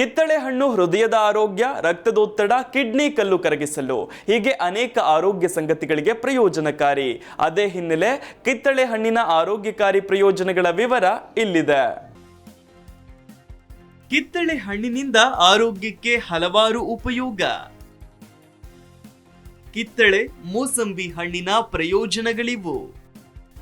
ಕಿತ್ತಳೆ ಹಣ್ಣು ಹೃದಯದ ಆರೋಗ್ಯ, ರಕ್ತದೊತ್ತಡ, ಕಿಡ್ನಿ ಕಲ್ಲು ಕರಗಿಸಲು. ಹೀಗೆ ಅನೇಕ ಆರೋಗ್ಯ ಸಂಗತಿಗಳಿಗೆ ಪ್ರಯೋಜನಕಾರಿ. ಅದೇ ಹಿನ್ನೆಲೆ ಕಿತ್ತಳೆ ಹಣ್ಣಿನ ಆರೋಗ್ಯಕಾರಿ ಪ್ರಯೋಜನಗಳ ವಿವರ ಇಲ್ಲಿದೆ. ಕಿತ್ತಳೆ ಹಣ್ಣಿನಿಂದ ಆರೋಗ್ಯಕ್ಕೆ ಹಲವಾರು ಉಪಯೋಗ. ಕಿತ್ತಳೆ, ಮೂಸಂಬಿ ಹಣ್ಣಿನ ಪ್ರಯೋಜನಗಳಿವು.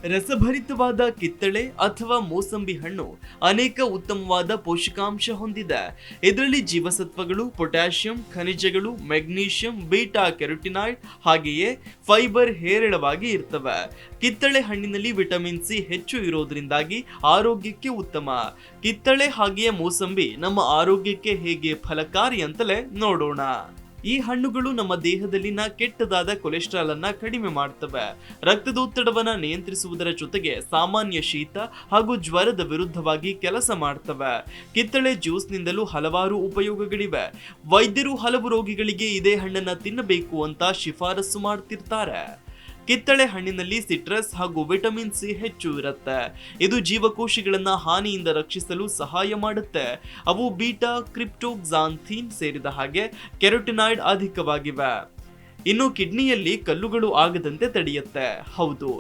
ರಸಭರಿತವಾದ ಕಿತ್ತಳೆ ಅಥವಾ ಮೋಸಂಬಿ ಹಣ್ಣು ಅನೇಕ ಉತ್ತಮವಾದ ಪೋಷಕಾಂಶ ಹೊಂದಿದೆ. ಇದರಲ್ಲಿ ಜೀವಸತ್ವಗಳು, ಪೊಟ್ಯಾಷಿಯಂ, ಖನಿಜಗಳು, ಮೆಗ್ನೀಷಿಯಂ, ಬೀಟಾ, ಕೆರೋಟಿನಾಯ್ಡ್ ಹಾಗೆಯೇ ಫೈಬರ್ ಹೇರಳವಾಗಿ ಇರ್ತವೆ. ಕಿತ್ತಳೆ ಹಣ್ಣಿನಲ್ಲಿ ವಿಟಮಿನ್ ಸಿ ಹೆಚ್ಚು ಇರೋದ್ರಿಂದಾಗಿ ಆರೋಗ್ಯಕ್ಕೆ ಉತ್ತಮ. ಕಿತ್ತಳೆ ಹಾಗೆಯೇ ಮೋಸಂಬಿ ನಮ್ಮ ಆರೋಗ್ಯಕ್ಕೆ ಹೇಗೆ ಫಲಕಾರಿ ಅಂತಲೇ ನೋಡೋಣ. ಈ ಹಣ್ಣುಗಳು ನಮ್ಮ ದೇಹದಲ್ಲಿನ ಕೆಟ್ಟದಾದ ಕೊಲೆಸ್ಟ್ರಾಲ್ ಅನ್ನ ಕಡಿಮೆ ಮಾಡ್ತವೆ. ರಕ್ತದೊತ್ತಡವನ್ನ ನಿಯಂತ್ರಿಸುವುದರ ಜೊತೆಗೆ ಸಾಮಾನ್ಯ ಶೀತ ಹಾಗೂ ಜ್ವರದ ವಿರುದ್ಧವಾಗಿ ಕೆಲಸ ಮಾಡ್ತವೆ. ಕಿತ್ತಳೆ ಜ್ಯೂಸ್ನಿಂದಲೂ ಹಲವಾರು ಉಪಯೋಗಗಳಿವೆ. ವೈದ್ಯರು ಹಲವು ರೋಗಿಗಳಿಗೆ ಇದೇ ಹಣ್ಣನ್ನ ತಿನ್ನಬೇಕು ಅಂತ ಶಿಫಾರಸು ಮಾಡ್ತಿರ್ತಾರೆ. ಕಿತ್ತಳೆ ಹಣ್ಣಿನಲ್ಲಿ ಸಿಟ್ರಸ್ ಹಾಗೂ ವಿಟಮಿನ್ ಸಿ ಹೆಚ್ಚು ಇರುತ್ತೆ. ಇದು ಜೀವಕೋಶಗಳನ್ನ ಹಾನಿಯಿಂದ ರಕ್ಷಿಸಲು ಸಹಾಯ ಮಾಡುತ್ತೆ. ಅವು ಬೀಟಾ ಕ್ರಿಪ್ಟೋಕ್ಸಾಂಥೀನ್ ಸೇರಿದ ಹಾಗೆ ಕೆರೋಟಿನಾಯ್ಡ್ ಅಧಿಕವಾಗಿವೆ. ಇನ್ನು ಕಿಡ್ನಿಯಲ್ಲಿ ಕಲ್ಲುಗಳು ಆಗದಂತೆ ತಡೆಯುತ್ತೆ. ಹೌದು,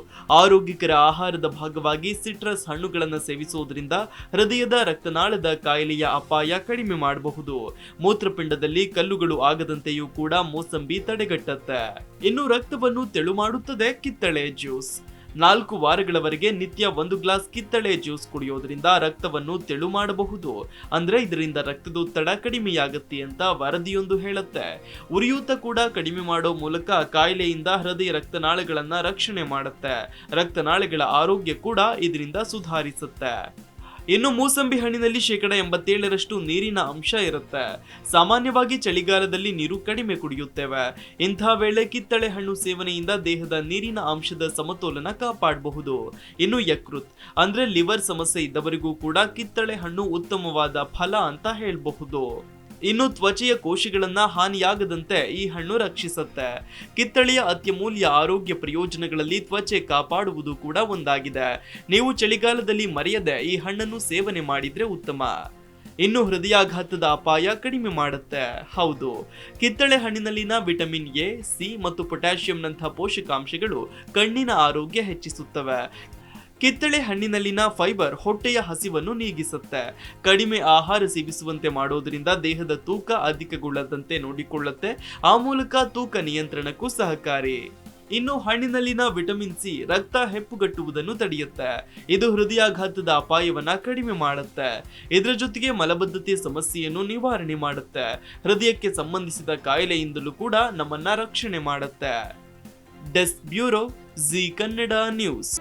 ಆರೋಗ್ಯಕರ ಆಹಾರದ ಭಾಗವಾಗಿ ಸಿಟ್ರಸ್ ಹಣ್ಣುಗಳನ್ನು ಸೇವಿಸುವುದರಿಂದ ಹೃದಯದ ರಕ್ತನಾಳದ ಕಾಯಿಲೆಯ ಅಪಾಯ ಕಡಿಮೆ ಮಾಡಬಹುದು. ಮೂತ್ರಪಿಂಡದಲ್ಲಿ ಕಲ್ಲುಗಳು ಆಗದಂತೆಯೂ ಕೂಡ ಮೋಸಂಬಿ ತಡೆಗಟ್ಟುತ್ತೆ. ಇನ್ನು ರಕ್ತವನ್ನು ತೆಳು ಮಾಡುತ್ತದೆ ಕಿತ್ತಳೆ ಜ್ಯೂಸ್. ನಾಲ್ಕು ವಾರಗಳವರೆಗೆ ನಿತ್ಯ ಒಂದು ಗ್ಲಾಸ್ ಕಿತ್ತಳೆ ಜ್ಯೂಸ್ ಕುಡಿಯೋದ್ರಿಂದ ರಕ್ತವನ್ನು ತೆಳು ಮಾಡಬಹುದು. ಅಂದ್ರೆ ಇದರಿಂದ ರಕ್ತದೊತ್ತಡ ಕಡಿಮೆಯಾಗುತ್ತೆ ಅಂತ ವರದಿಯೊಂದು ಹೇಳುತ್ತೆ. ಉರಿಯೂತ ಕೂಡ ಕಡಿಮೆ ಮಾಡೋ ಮೂಲಕ ಕಾಯಿಲೆಯಿಂದ ಹೃದಯ ರಕ್ತನಾಳಗಳನ್ನ ರಕ್ಷಣೆ ಮಾಡುತ್ತೆ. ರಕ್ತನಾಳಗಳ ಆರೋಗ್ಯ ಕೂಡ ಇದರಿಂದ ಸುಧಾರಿಸುತ್ತೆ. ಇನ್ನು ಮೂಸಂಬಿ ಹಣ್ಣಿನಲ್ಲಿ ಶೇಕಡ ಎಂಬತ್ತೇಳರಷ್ಟು ನೀರಿನ ಅಂಶ ಇರುತ್ತೆ. ಸಾಮಾನ್ಯವಾಗಿ ಚಳಿಗಾಲದಲ್ಲಿ ನೀರು ಕಡಿಮೆ ಕುಡಿಯುತ್ತೇವೆ. ಇಂಥ ವೇಳೆ ಕಿತ್ತಳೆ ಹಣ್ಣು ಸೇವನೆಯಿಂದ ದೇಹದ ನೀರಿನ ಅಂಶದ ಸಮತೋಲನ ಕಾಪಾಡಬಹುದು. ಇನ್ನು ಯಕೃತ್, ಅಂದ್ರೆ ಲಿವರ್ ಸಮಸ್ಯೆ ಇದ್ದವರಿಗೂ ಕೂಡ ಕಿತ್ತಳೆ ಹಣ್ಣು ಉತ್ತಮವಾದ ಫಲ ಅಂತ ಹೇಳಬಹುದು. ಇನ್ನು ತ್ವಚೆಯ ಕೋಶಗಳನ್ನ ಹಾನಿಯಾಗದಂತೆ ಈ ಹಣ್ಣು ರಕ್ಷಿಸುತ್ತೆ. ಕಿತ್ತಳೆಯ ಅತ್ಯಮೂಲ್ಯ ಆರೋಗ್ಯ ಪ್ರಯೋಜನಗಳಲ್ಲಿ ತ್ವಚೆ ಕಾಪಾಡುವುದು ಕೂಡ ಒಂದಾಗಿದೆ. ನೀವು ಚಳಿಗಾಲದಲ್ಲಿ ಮರೆಯದೆ ಈ ಹಣ್ಣನ್ನು ಸೇವನೆ ಮಾಡಿದ್ರೆ ಉತ್ತಮ. ಇನ್ನು ಹೃದಯಾಘಾತದ ಅಪಾಯ ಕಡಿಮೆ ಮಾಡುತ್ತೆ. ಹೌದು. ಕಿತ್ತಳೆ ಹಣ್ಣಿನಲ್ಲಿನ ವಿಟಮಿನ್ ಎ, ಸಿ ಮತ್ತು ಪೊಟ್ಯಾಷಿಯಂನಂತಹ ಪೋಷಕಾಂಶಗಳು ಕಣ್ಣಿನ ಆರೋಗ್ಯ ಹೆಚ್ಚಿಸುತ್ತವೆ. ಕಿತ್ತಳೆ ಹಣ್ಣಿನಲ್ಲಿನ ಫೈಬರ್ ಹೊಟ್ಟೆಯ ಹಸಿವನ್ನು ನೀಗಿಸುತ್ತೆ. ಕಡಿಮೆ ಆಹಾರ ಸೇವಿಸುವಂತೆ ಮಾಡೋದ್ರಿಂದ ದೇಹದ ತೂಕ ಅಧಿಕಗೊಳ್ಳದಂತೆ ನೋಡಿಕೊಳ್ಳುತ್ತೆ. ಆ ಮೂಲಕ ತೂಕ ನಿಯಂತ್ರಣಕ್ಕೂ ಸಹಕಾರಿ. ಇನ್ನು ಹಣ್ಣಿನಲ್ಲಿನ ವಿಟಮಿನ್ ಸಿ, ರಕ್ತ ಹೆಪ್ಪುಗಟ್ಟುವುದನ್ನು ತಡೆಯುತ್ತೆ. ಇದು ಹೃದಯಾಘಾತದ ಅಪಾಯವನ್ನ ಕಡಿಮೆ ಮಾಡುತ್ತೆ. ಇದರ ಜೊತೆಗೆ ಮಲಬದ್ಧತೆ ಸಮಸ್ಯೆಯನ್ನು ನಿವಾರಣೆ ಮಾಡುತ್ತೆ. ಹೃದಯಕ್ಕೆ ಸಂಬಂಧಿಸಿದ ಕಾಯಿಲೆಯಿಂದಲೂ ಕೂಡ ನಮ್ಮನ್ನ ರಕ್ಷಣೆ ಮಾಡುತ್ತೆ. Desk bureau Zee Kannada news.